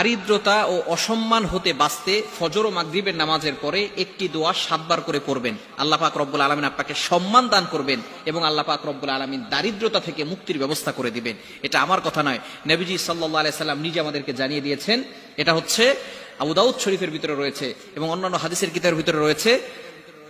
দারিদ্রতা ও অসম্মান হতে বাঁচতে ফজর ও মাগরীবের নামাজের পরে একটি দোয়া সাতবার করে পড়বেন। আল্লাহ পাক রব্বুল আলমিন আপনাকে সম্মান দান করবেন এবং আল্লাহ পাক রব্বুল আলমিন দারিদ্রতা থেকে মুক্তির ব্যবস্থা করে দিবেন। এটা আমার কথা নয়। নবীজি সাল্লাহ আলাইসাল্লাম নিজে আমাদেরকে জানিয়ে দিয়েছেন, এটা হচ্ছে আবু দাউদ শরীফের ভিতরে রয়েছে এবং অন্যান্য হাদিসের কিতাবের ভিতরে রয়েছে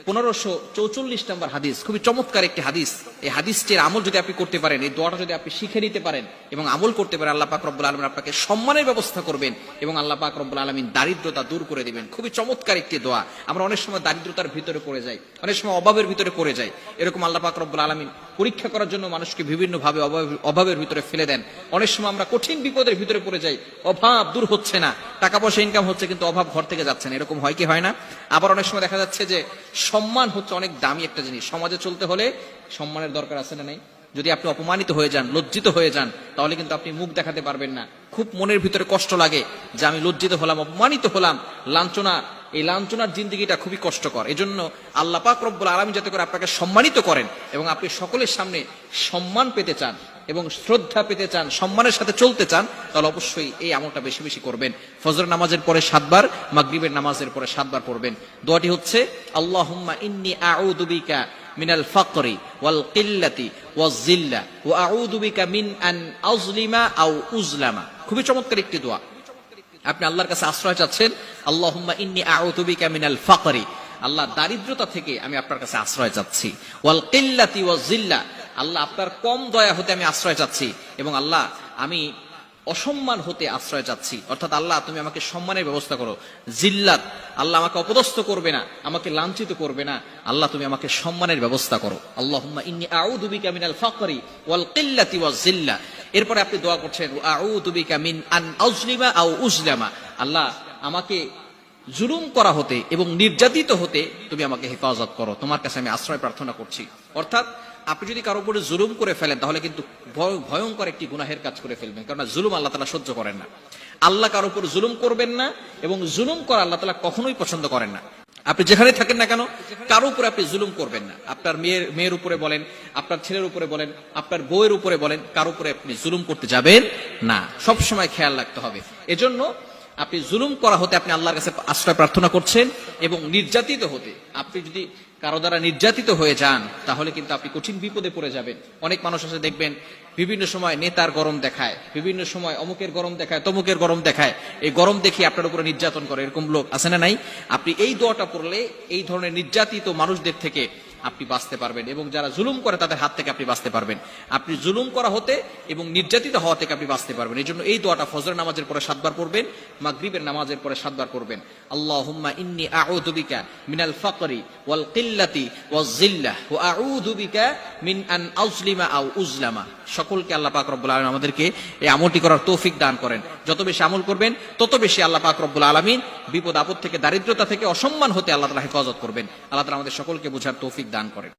পনেরোশো চৌচল্লিশ নম্বর হাদিস, খুবই চমৎকার একটি হাদিস। এই হাদিসটির আমল যদি আপনি করতে পারেন, এই দোয়াটা যদি আপনি শিখে নিতে পারেন এবং আমল করতে পারেন, আল্লাহ পাক রব্বুল আলমিন আপনাকে সম্মানের ব্যবস্থা করবেন এবং আল্লাহ পাক রব্বুল আলমিন দারিদ্রতা দূর করে দিবেন। খুবই চমৎকার একটি দোয়া। আমরা অনেক সময় দারিদ্রতার ভিতরে পড়ে যাই, অনেক সময় অভাবের ভিতরে পড়ে যাই। এরকম আল্লাহ পাক রব্বুল আলমিন পরীক্ষা করার জন্য মানুষকে বিভিন্নভাবে অভাব- অভাবের ভিতরে ফেলে দেন। অনেক সময় আমরা কঠিন বিপদের ভিতরে পড়ে যাই। অভাব দূর হচ্ছে না। টাকা পয়সা ইনকাম হচ্ছে কিন্তু অভাব ঘর থেকে যাচ্ছে না। এরকম হয় কি হয় না? আবার অনেক সময় দেখা যাচ্ছে যে সম্মান হচ্ছে অনেক দামি একটা জিনিস। সমাজে চলতে হলে সম্মানের দরকার আছে না নেই? যদি আপনি অপমানিত হয়ে যান, লজ্জিত হয়ে যান, তাহলে কিন্তু আপনি মুখ দেখাতে পারবেন না। খুব মনের ভিতরে কষ্ট লাগে যে আমি লজ্জিত হলাম, অপমানিত হলাম, লাঞ্ছনা এই লাঞ্ছনার জিন্দিগিটা খুবই কষ্টকর। এজন্য আল্লাহ পাক রব্বুল আলমী যাতে করে আপনাকে সম্মানিত করেন এবং আপনি সকলের সামনে সম্মান পেতে চান এবং শ্রদ্ধা পেতে চান, সম্মানের সাথে চলতে চান, তাহলে অবশ্যই এই আমলটা বেশি বেশি করবেন। ফজর নামাজের পরে সাতবার, মাগরিবের নামাজের পরে সাতবার পড়বেন। দোয়াটি হচ্ছে, আল্লাহুম্মা ইন্নি আউযু বিকা মিনাল ফাকরি ওয়াল কিল্লাতি ওয়াজ জিল্লা ওয়া আউযু বিকা মিন আন আজলিমা আও উজলামা খুবই চমৎকার একটি দোয়া। আপনি আল্লাহর কাছে আশ্রয় চাচ্ছেন, আল্লাহুম্মা ইন্নি আউযু বিকা মিনাল ফাকরি। আল্লাহ দারিদ্রতা থেকে আমি আপনার কাছে আশ্রয় চাচ্ছি। ওয়াল কিল্লাতি ওয়াজ জিল্লা, আল্লাহ আপনার কম দয়া হতে আমি আশ্রয় চাচ্ছি এবং আল্লাহ আমি অসম্মান হতে আশ্রয় চাচ্ছি। অর্থাৎ আল্লাহ, তুমি আমাকে সম্মানের ব্যবস্থা করো। জিল্লাত, আল্লাহ আমাকে অপদস্থ করবে না, আমাকে লাঞ্ছিত করবে না। আল্লাহ, তুমি আমাকে সম্মানের ব্যবস্থা করো। আল্লাহুম্মা ইন্নি আউযু বিকা মিনাল ফাকরি ওয়াল কিল্লাতি ওয়াজ জিল্লা। এরপরে আপনি দোয়া করছেন মিন আন আজলিমা আও উজলামা আল্লাহ, আমাকে জুলুম করা হতে এবং নির্যাতিত হতে তুমি আমাকে হেফাজত করো। তোমার কাছে আমি আশ্রয় প্রার্থনা করছি। অর্থাৎ, আপনি যদি কারও উপরে জুলুম করে ফেলেন, তাহলে কিন্তু ভয়- ভয়ঙ্কর একটি গুনাহের কাজ করে ফেলবেন কারণ জুলুম আল্লাহ তালা সহ্য করেন না। আল্লাহ কারও উপর জুলুম করবেন না এবং জুলুম করা আল্লাহ তালা কখনোই পছন্দ করেন না। আপনি যেখানে থাকেন না কেন, কারও উপরে আপনি জুলুম করবেন না। আপনার মেয়ের মেয়ের উপরে বলেন, আপনার ছেলের উপরে বলেন, আপনার বউয়ের উপরে বলেন, কারও উপরে আপনি জুলুম করতে যাবেন না। সব সময় খেয়াল রাখতে হবে। এজন্য আপনি জুলুম করা হতে আপনি আল্লাহর কাছে আশ্রয় প্রার্থনা করছেন এবং নির্যাতিত হতে। আপনি যদি কারও দ্বারা নির্যাতিত হয়ে যান, তাহলে কিন্তু আপনি কঠিন বিপদে পড়ে যাবেন। অনেক মানুষ আছে, দেখবেন, বিভিন্ন সময় নেতার গরম দেখায়, বিভিন্ন সময় অমুকের গরম দেখায়, তমুকের গরম দেখায়। এই গরম দেখে আপনার উপরে নির্যাতন করে, এরকম লোক আছে না নাই? আপনি এই দোয়াটা পড়লে এই ধরনের নির্যাতিত মানুষদের থেকে আপনি বাঁচতে পারবেন এবং যারা জুলুম করে তাদের হাত থেকে আপনি বাঁচতে পারবেন। আপনি জুলুম করা হতে এবং নির্যাতিত হওয়া থেকে আপনি বাঁচতে পারবেন। এই জন্য এই দোয়াটা ফজর নামাজের পরে সাতবার পড়বেন, মাগরিবের নামাজের পরে সাতবার পড়বেন। আল্লাহ ইন্নি আউযু বিকা মিনাল ফাকরি ওয়াল সকলকে আল্লাহ পাক রব্বুল আলামিন আমাদেরকে এই আমলটি করার তৌফিক দান করেন। যত বেশি আমল করবেন, তত বেশি আল্লাহ পাক রব্বুল আলামিন বিপদ আপদ থেকে, দারিদ্রতা থেকে অসম্মান হতে আল্লাহ তাআলা হেফাজত করবেন। আল্লাহ তাআলা আমাদের সকলকে বোঝার তৌফিক দান করেন।